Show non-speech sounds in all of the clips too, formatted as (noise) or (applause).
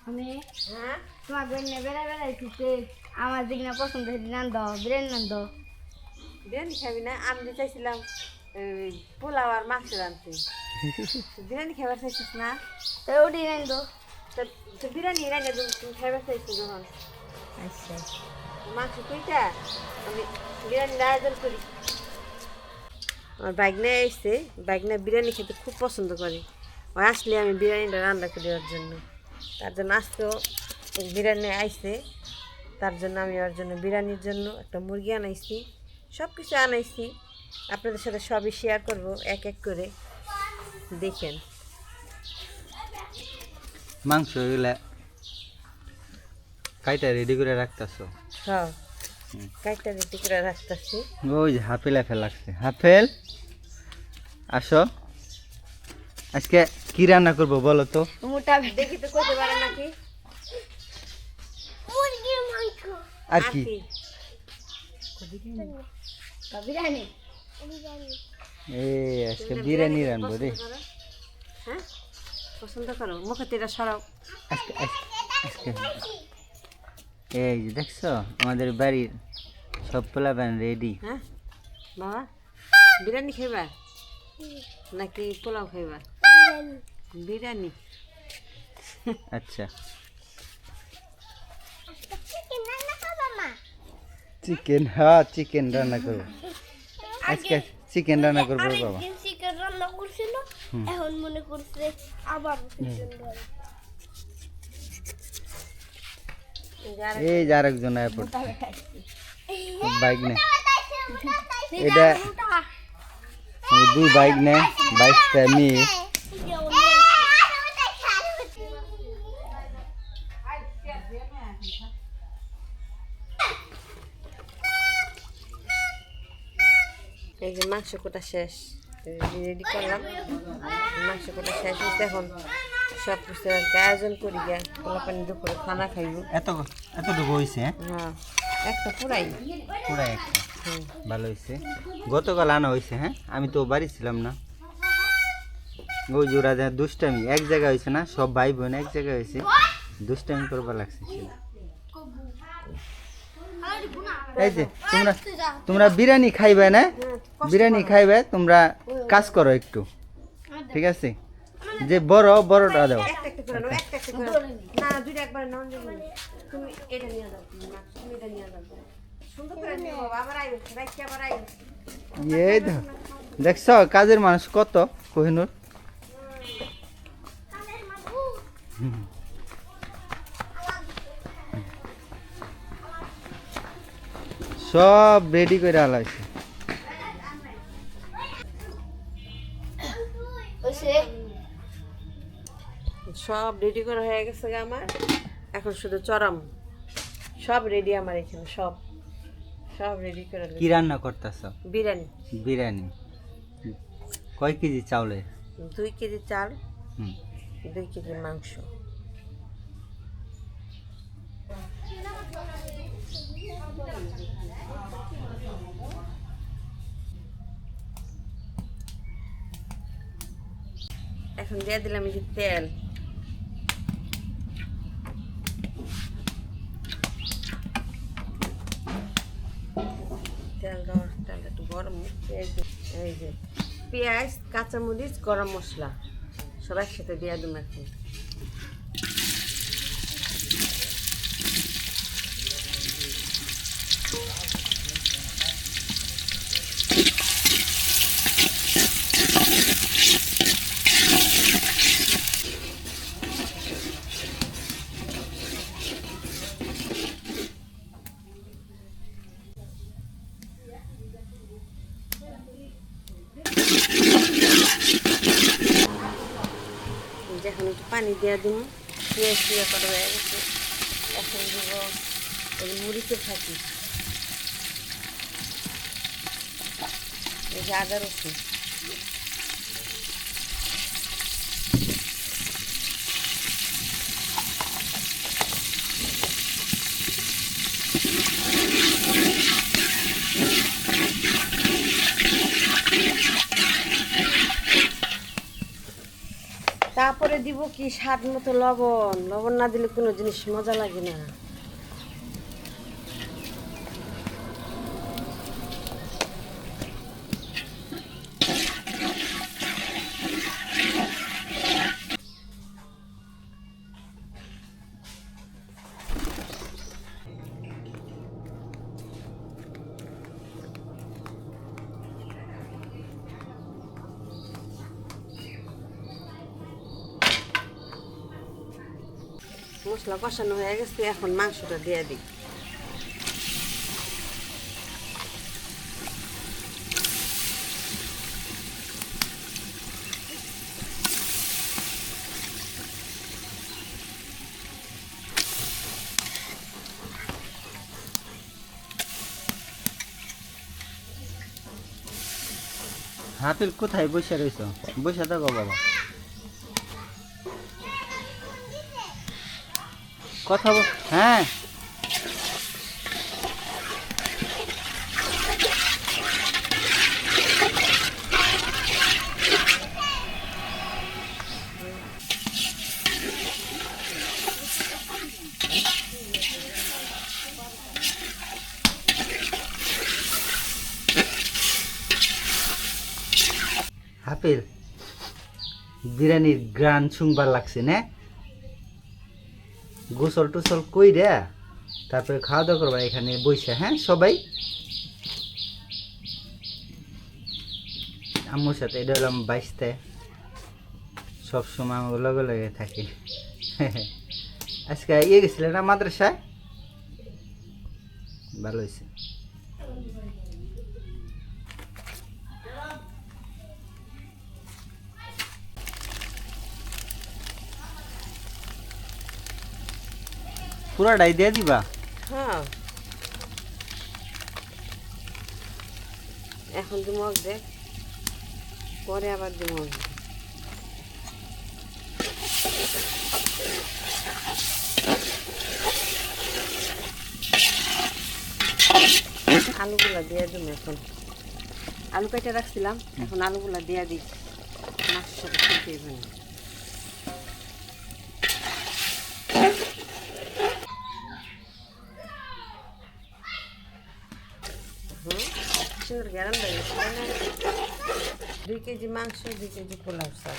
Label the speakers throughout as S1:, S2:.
S1: আমি
S2: হ্যাঁ?
S1: তোমার বেড়ে বেড়া বেড়াইছিতে আমার দিক না পছন্দ হয়েছে নান দাও বিরিয়ানি নান দাও
S2: বিরিয়ানি খাবি না? আমি চাইছিলাম পোলাও আর মাংস রাঁধতে (laughs) বিরিয়ানি খাবার চাইছিস না?
S1: তো ওটি নান দাও
S2: তো বিরিয়ানি রান্না তুমি তুমি খাবার চাইছো যখন।
S1: আচ্ছা।
S2: মাংস কইটা? আমি বিরিয়ানির আয়োজন করি। আমার বাইকনে এসছে বাইকনে বিরিয়ানি খেতে খুব পছন্দ করে। ও আসলে আমি বিরিয়ানিটা রান্না করে দেওয়ার জন্য। তার জন্য আজকেও বিরিয়ানি আইছে। তার জন্য আমি ওর জন্য বিরিয়ানির জন্য একটা মুরগি আনাইছি। সব কিছু আনাইছি। আপনাদের সাথে সবই শেয়ার করব এক এক করে। দেখেন।
S3: মাংস এগুলা কাইটা রেডি করে রাখতেছো?
S2: হ্যাঁ। কাইটা রেডি করে রাখতেছি।
S3: ওই যে হাফেল হাফেল লাগছে। হাফেল আসো। আজকে কি রান্না করব বলো তো?
S1: মোটা
S2: দেখি তো করতে পারে নাকি?
S3: আর কি?
S1: বিরিয়ানি?
S3: এই আজকে বিরিয়ানি রানবো রে।
S2: পছন্দ করো? হ্যাঁ? পছন্দ করো? মুখে তেরা সরাও।
S3: আজকে আজকে আজকে। এই যে দেখছ আমাদের বাড়ির সব পোলাপান রেডি
S2: হ্যাঁ? বাবা বিরিয়ানি খাইবা? নাকি পোলাও খাইবা? বিরিয়ানি
S3: আচ্ছা চিকেন হ্যাঁ চিকেন রান্না করব আজকে চিকেন রান্না করব বাবা
S1: চিকেন রান্না করছিল এখন মনে করছে আবার চিকেন
S3: এই যে আরেকজন আয় পড়ছে বাইক নে এটা ওই দুই বাইক নে বাইকটা নিয়ে
S2: এই যে মাংস কোটা শেষ। রেডি করলাম। মাংস কোটা শেষ। হয়েছে এখন সব কিছু আয়োজন করি গিয়া। পোলাপানি দুপুরে খানা খাইব।
S3: এত এতটুকু হয়েছে
S2: হ্যাঁ? একটা পুরাই।
S3: পুরা একটা। ভালো হয়েছে গতকাল আনা হয়েছে হ্যাঁ? আমি তো বাড়ি ছিলাম না। ওই জোড়া যা দুষ্টামি এক জায়গায় হয়েছে না সব ভাই বোন এক জায়গায় হয়েছে দুষ্টামি করবার লাগছে এই যে তোমরা তোমরা বিরিয়ানি খাইবে না? বিরিয়ানি খাইবে তোমরা কাজ করো একটু ঠিক আছে? যে বড় বড়টা দাও। এই তো দেখছ কাজের মানুষ কত কোহিনুর? সব রেডি করে আলা হয়েছে
S2: সব রেডি করা হয়ে গেছে গো আমার। এখন শুধু চরম। সব রেডি আমার এখানে সব। সব রেডি করে
S3: কি রান্না করতেছ?
S2: বিরিয়ানি।
S3: বিরিয়ানি। কয় কেজি চাউলে
S2: দুই কেজি চাল
S3: হুম।
S2: দুই কেজি মাংস। এখন দিয়ে দিলাম এই যে তেল তেল তেলটা একটু গরম এই যে পেঁয়াজ কাঁচামরিচ গরম মশলা সবাই একসাথে দিয়ে দিন এখন এই যে এখন একটু পানি দিয়ে দিব। পেঁয়াজ দিয়ে করে হয়ে গেছে। এখন দিব ওই মুড়িতে থাকি এই যে আদা রসুন। উপরে দিব কি স্বাদ মতো লবণ? লবণ না দিলে কোনো জিনিস মজা লাগে না। মশলা কষানো হয়ে গেছে, এখন মাংসটা দিয়ে দিই।
S3: হাফিল কোথায় বসে রয়েছ বসে থাকো বাবা। কথা হ্যাঁ। হাফিল বিরিয়ানির গ্রান শুনবার লাগছে না। গোসল টোসল কই রে তারপরে খাওয়া দাওয়া করবা এখানে বইসা হ্যাঁ? সবাই? আম্মুর সাথে, এটা হলাম সব সবসময় আমার লগে লগে থাকি। আজকে ইয়ে গেছিলে না মাদ্রাসায়? ভালো হয়েছে পুরাটাই দিয়ে দিবা?
S2: হ্যাঁ। এখন দিমক দেখ পরে আবার দিমক দে। আলুগুলা দিয়ে দিম এখন। আলু কেটে রাখছিলাম, এখন আলুগুলা দিয়ে দিই। মাছের সাথে খেতে হবে না হুম সুন্দর গ্যারান লাগেছে দুই কেজি মাংস দুই কেজি পোলাও চাল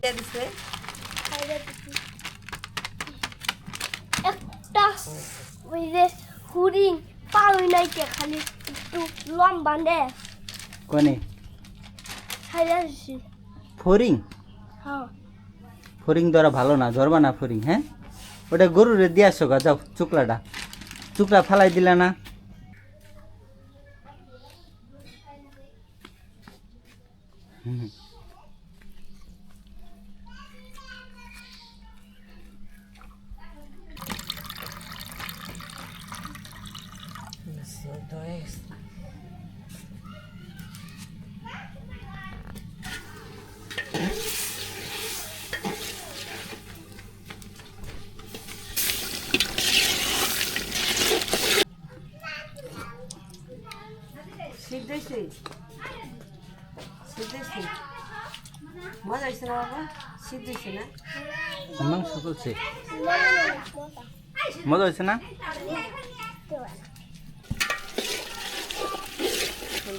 S2: দিয়ে দিছে?
S1: একটা ওই যে হুরিং পাওই নাই কে খালি একটু লম্বা নে।
S3: কোনে?
S1: খাইয়া দিছি।
S3: ফরিং? ফরিং দ্বারা ভালো না ধরবা না ফরিং হ্যাঁ? ওটা গরুরে দিয়ে আসো গা, যাও, চুকলাটা। চুকলা ফালাই দিলা না। হুম।
S2: সিদ্ধ হয়ে গেছে সিদ্ধ হয়েছে সিদ্ধ হয়েছে মজা হয়েছে না বাবা? সিদ্ধ হয়েছে না?
S3: মাংস করছে মজা হয়েছে না?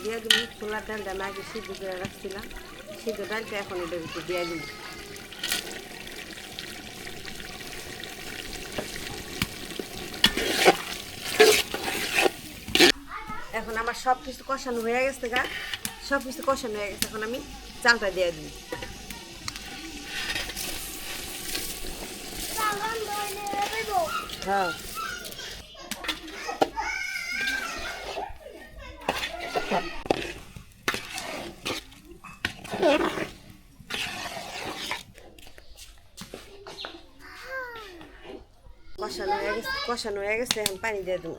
S2: দিয়ে দিবি ছোলার ডালটা আগে সিদ্ধ করে রাখছিলাম। সিদ্ধ ডালটা এখন ভিতরে দিয়ে দিবি এখন আমার সব কিছু কষানো হয়ে গেছে গা। সব কিছু কষানো হয়ে গেছে, এখন আমি চালটা দিয়ে দিই। হ্যাঁ। কষানো হয়ে গেছে, কষানো হয়ে গেছে, এখন পানি দিয়ে দেবো।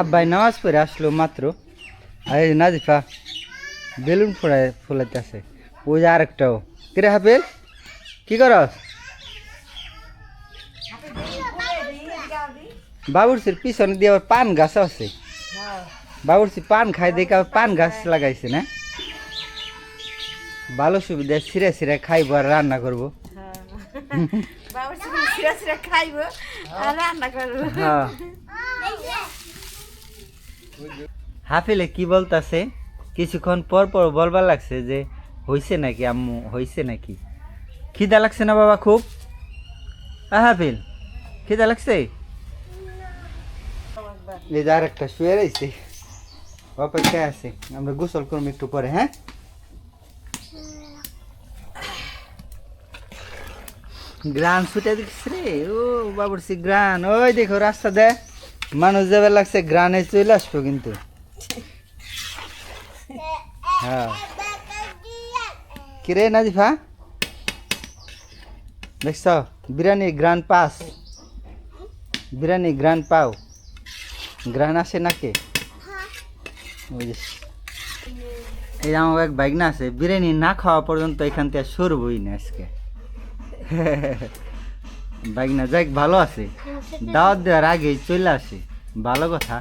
S3: আব্বাই নামাজ পড়ে আসলো মাত্র এই নাজিফা বেলুন ফুলাই ফুলাইতে আছে ওই যে আরেকটাও। কিরে হাফেল কি করস? বাবুরসির পিছনে দিয়ে আবার পান গাছ আছে। বাবুরসি পান খাই দেখে আবার পান গাছ লাগাইছে না? ভালো সুবিধা ছিঁড়ে ছিঁড়ে খাইবো আর রান্না করব।
S2: সিরা সিরা আর রান্না করব।
S3: হ্যাঁ। হাফিলে কি বলতাছে? কিছুক্ষণ পর পর বলবার লাগছে যে, হইছে নাকি, আম্মু, হইছে নাকি? খিদা লাগছে না বাবা খুব? হাফিল, খিদা লাগছে? যে আরেকটা শুয়ে রয়েছে অপেক্ষায় আছে। আমরা গোসল করব একটু পরে হ্যাঁ? গ্রান ছুটে দিচ্ছে রে। ও বাবুরসি গ্রান। ওই দেখো, রাস্তা দে। মানুষ যাবে লাগছে, গ্রানে চলে আসব কিন্তু। হ্যাঁ। কিরে নাজিফা? দেখছ, বিরিয়ানি গ্রান পাস। বিরিয়ানি গ্রান পাও। গ্রান আসে নাকি? এই আমার এক বাইক না আছে, বিরিয়ানি না খাওয়া পর্যন্ত এখান থেকে সরবই না আজকে। (laughs) বাইক না ভালো আছে। দাওয়াত দেওয়ার আগে চলে আসে। ভালো কথা।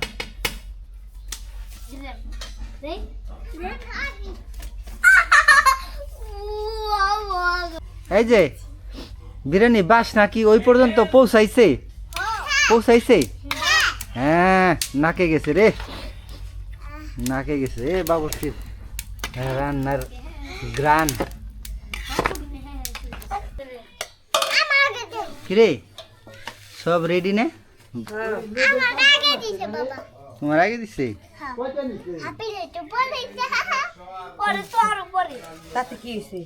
S3: এই যে, বিরিয়ানি বাস নাকি ওই পর্যন্ত পৌঁছাইছে? পৌঁছাইছে? হ্যাঁ নাকে গেছে রে। নাকে গেছে। এ বাবুর্চির রান্নার গ্রান। কিরে? সব রেডি নে? তোমার আগে দিছে?
S2: তাতে কি হয়েছে?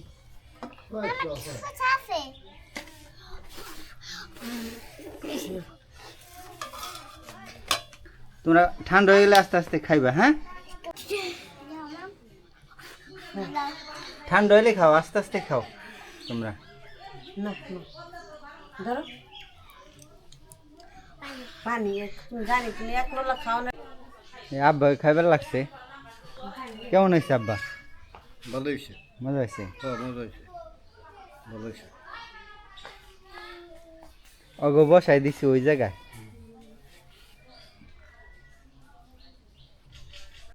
S3: তোমরা ঠান্ডা হয়ে গেলে আস্তে আস্তে খাইবা হ্যাঁ? ঠান্ডা হইলে খাও আস্তে আস্তে খাও তোমরা।
S2: ধরো। পানি জানি তুমি এক নলা খাও না।
S3: আব্বা খাইবার লাগছে। কেমন হয়েছে আব্বা?
S4: ভালো হয়েছে
S3: মজা হয়েছে
S4: হ্যাঁ মজা হয়েছে ভালো হয়েছে
S3: অগো বসাই দিছি ওই জায়গায়।